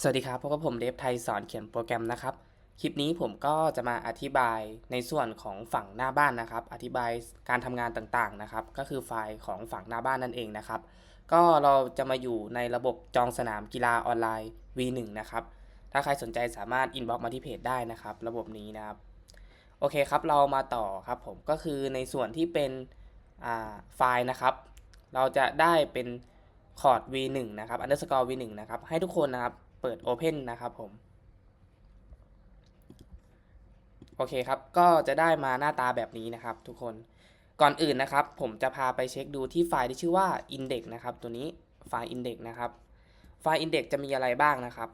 สวัสดีครับพบกับผมเดฟไทยสอนเขียนโปรแกรมนะครับ คลิปนี้ผมก็จะมาอธิบายในส่วนของฝั่งหน้าบ้านนะครับ อธิบายการทำงานต่างๆนะครับ ก็คือไฟล์ของฝั่งหน้าบ้านนั่นเองนะครับ ก็เราจะมาอยู่ในระบบจองสนามกีฬาออนไลน์ V1 นะครับ ถ้าใครสนใจสามารถอินบ็อกมาที่เพจได้นะครับ ระบบนี้นะครับ โอเคครับ เรามาต่อครับผม ก็คือในส่วนที่เป็นอ่าไฟล์นะครับ เราจะได้เป็นคอร์ด v1 นะครับ underscore v1 นะครับ ให้ทุกคนนะครับ เปิด Open นะครับผม โอเคครับ ก็จะได้มาหน้าตาแบบนี้นะครับ ทุกคน ก่อนอื่นนะครับ ผมจะพาไปเช็คดูที่ไฟล์ที่ชื่อว่า index นะครับ ตัวนี้ไฟล์ index นะครับ ไฟล์ index จะมีอะไรบ้างนะครับ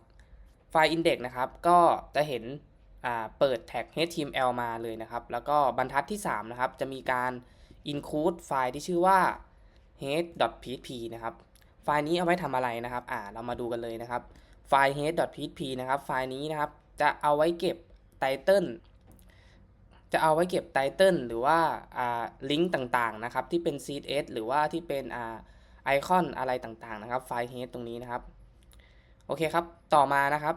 ไฟล์ index นะครับ ก็จะเห็นเปิดแท็ก html มาเลยนะครับ แล้วก็บรรทัดที่ 3 นะครับ จะมีการ include ไฟล์ที่ชื่อว่า head.php นะครับ ไฟล์นี้เอาไว้ทำอะไรนะครับ อ่า เรามาดูกันเลยนะครับ ไฟล์ head.php นะครับ ไฟล์นี้นะครับ จะเอาไว้เก็บไตเติลจะเอาไว้เก็บไตเติลหรือว่าลิงก์ต่างๆนะครับ ที่เป็น CSS หรือว่าที่เป็นอไอคอนอะไรต่างๆนะครับ ไฟล์ head ตรงนี้นะครับ โอเคครับ ต่อมานะครับ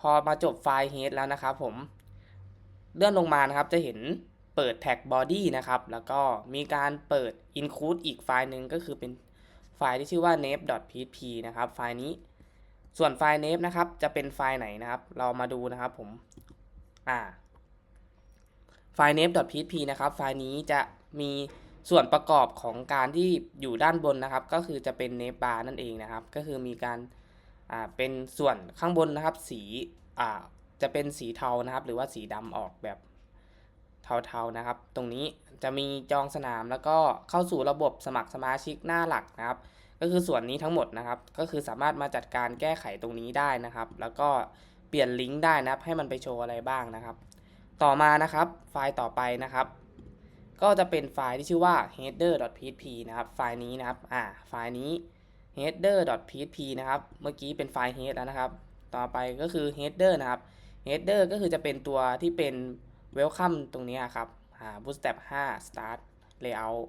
พอมาจบไฟล์ head แล้วนะครับผม เลื่อนลงมานะครับ จะเห็นเปิดแท็ก body นะครับ แล้วก็มีการเปิด include อีกไฟล์หนึ่งก็คือเป็นไฟล์ที่ชื่อว่า name.php นะครับ ไฟล์นี้ ส่วนไฟล์ name นะครับ จะเป็นไฟล์ไหนนะครับ เรามาดูนะครับผมอ่าไฟล์ name.php นะครับ ไฟล์นี้จะมีส่วนประกอบของการที่อยู่ด้านบนนะครับ ก็คือจะเป็น name bar นั่นเองนะครับ ก็คือมีการอ่าเป็นส่วนข้างบนนะครับ สีอ่าจะเป็นสีเทานะครับ หรือว่าสีดำออกแบบเทาๆนะครับ ตรงนี้จะมีจองสนามแล้วก็เข้าสู่ระบบสมัครสมาชิกหน้าหลักนะครับ ก็คือส่วนนี้ทั้งหมดนะครับ ก็คือสามารถมาจัดการแก้ไขตรงนี้ได้นะครับ แล้วก็เปลี่ยนลิงก์ได้นะครับ ให้มันไปโชว์อะไรบ้างนะครับ ต่อมานะครับ ไฟล์ต่อไปนะครับ ก็จะเป็นไฟล์ที่ชื่อว่า header.php นะครับ ไฟล์นี้นะครับ อ่า ไฟล์นี้ header.php นะครับ เมื่อกี้เป็นไฟล์ head แล้วนะครับ ต่อไปก็คือ header นะครับ header ก็คือจะเป็นตัวที่เป็น welcome ตรงนี้ครับ อ่า bootstrap 5 start layout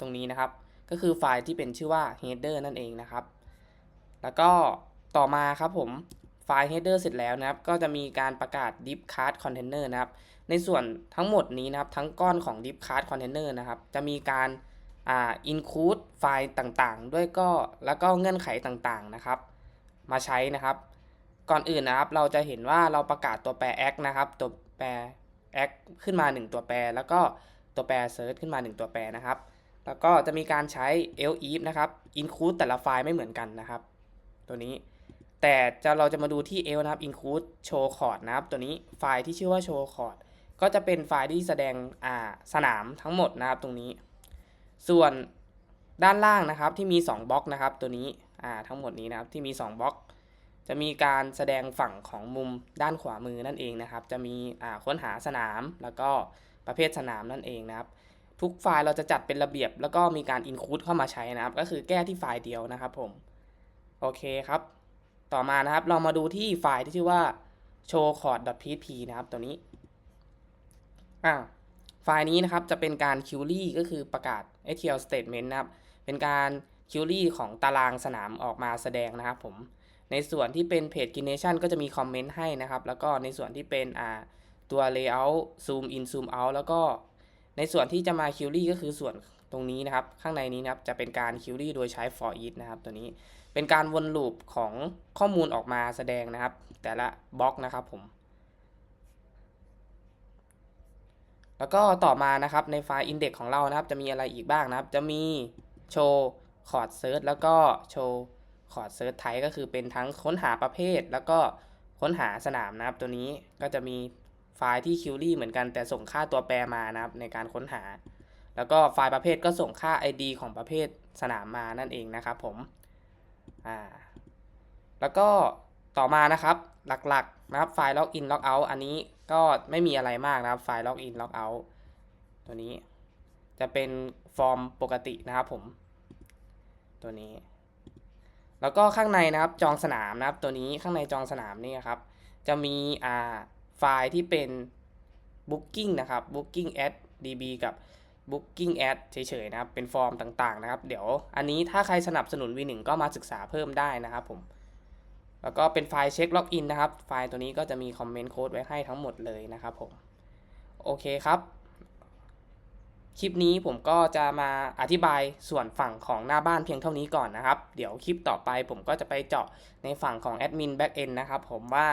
ตรงนี้นะครับ ก็คือไฟล์ที่เป็นชื่อว่า header นั่นเองนะครับ แล้วก็ต่อมาครับผมไฟล์ header เสร็จแล้วนะครับ ก็จะมีการประกาศ div card container นะครับ ในส่วนทั้งหมดนี้นะครับ ทั้งก้อนของ div card container นะครับ จะมีการอ่า include ไฟล์ต่างๆ ด้วยก็แล้วก็เงื่อนไขต่างๆนะครับ มาใช้นะครับ ก่อนอื่นนะครับ เราจะเห็นว่าเราประกาศตัวแปร act นะครับ ตัวแปร act ขึ้นมา 1 ตัวแปร แล้วก็ตัวแปร search ขึ้นมา 1 ตัวแปรนะครับ แล้วก็จะมีการใช้ l if นะครับ include แต่ละไฟล์ไม่เหมือนกันนะครับ ตัวนี้ แต่จะเราจะมาดูที่ l นะครับ include show chord นะครับ ตัวนี้ไฟล์ที่ชื่อว่า show chord ก็จะเป็นไฟล์ที่แสดงอ่าสนามทั้งหมดนะครับตรงนี้ ส่วนด้านล่างนะครับที่มี 2บล็อกนะครับ ตัวนี้อ่าทั้งหมดนี้นะครับที่มี 2บล็อก จะมีการแสดงฝั่งของมุมด้านขวามือนั่นเองนะครับ จะมีอ่าค้นหาสนามแล้วก็ประเภทสนามนั่นเองนะครับ ทุกไฟล์เราจะจัดเป็นระเบียบ แล้วก็มีการ include เข้ามาใช้นะครับ ก็คือแก้ที่ไฟล์เดียวนะครับผม โอเคครับ ต่อมานะครับ เรามาดูที่ไฟล์ที่ชื่อว่า show chord.php นะครับ ตัวนี้อ่าไฟล์นี้นะครับ จะเป็นการ query ก็คือประกาศ SQL statement นะครับ เป็นการ query ของตารางสนามออกมาแสดงนะครับผม ในส่วนที่เป็น page generation ก็จะมีคอมเมนต์ให้นะครับ แล้วก็ในส่วนที่เป็นอ่าตัว layout zoom in zoom out แล้วก็ ในส่วนที่จะมา query ก็คือส่วนตรงนี้นะครับ ข้างในนี้นะครับจะเป็นการ query โดยใช้ for each นะครับตัวนี้เป็นการวนลูปของข้อมูลออกมาแสดงนะครับ แต่ละบล็อกนะครับผม แล้วก็ต่อมานะครับในไฟล์ index ของเรานะครับ จะมีอะไรอีกบ้างนะครับ จะมีโชว์คอร์ดเซิร์ชแล้วก็โชว์คอร์ดเซิร์ชไทก็คือเป็นทั้งค้นหาประเภท แล้วก็ค้นหาสนามนะครับตัวนี้ก็จะมี ไฟล์ที่ query เหมือนกันแต่ส่งค่าตัวแปรมานะครับในการค้นหา แล้วก็ไฟล์ประเภทก็ส่งค่า ID ของประเภทสนามมานั่นเองนะครับผมอ่าแล้วก็ต่อมานะครับหลักๆนะครับไฟล์ login logout อันนี้ก็ไม่มีอะไรมากนะครับไฟล์ login logout ตัวนี้จะเป็นฟอร์มปกตินะครับผม ตัวนี้ แล้วก็ข้างในนะครับจองสนามนะครับ ตัวนี้ข้างในจองสนามนี่ครับ จะมีอ่า ไฟล์ที่เป็น booking นะครับ booking at db กับ Booking Ad เฉยๆนะครับ เป็นฟอร์มต่างๆนะครับ เดี๋ยวอันนี้ถ้าใครสนับสนุน V1 ก็มาศึกษาเพิ่มได้นะครับผม แล้วก็เป็นไฟล์เช็คล็อกอินนะครับ ไฟล์ตัวนี้ก็จะมีคอมเมนต์โค้ดไว้ให้ทั้งหมดเลยนะครับผม โอเคครับ คลิปนี้ผมก็จะมาอธิบายส่วนฝั่งของหน้าบ้านเพียงเท่านี้ก่อนนะครับ เดี๋ยวคลิปต่อไปผมก็จะไปเจาะในฝั่งของแอดมินแบ็กเอนนะครับผมว่า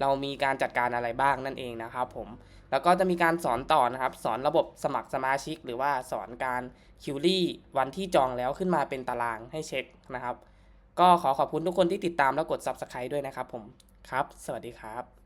เรามีการจัดการอะไรบ้างนั่นเองนะครับผมแล้วก็จะมีการสอนต่อนะครับ สอนระบบสมัครสมาชิก หรือว่าสอนการคิวรี่วันที่จองแล้วขึ้นมาเป็นตารางให้เช็คนะครับ ก็ขอขอบคุณทุกคนที่ติดตามและกด Subscribe ด้วยนะครับผมครับ สวัสดีครับ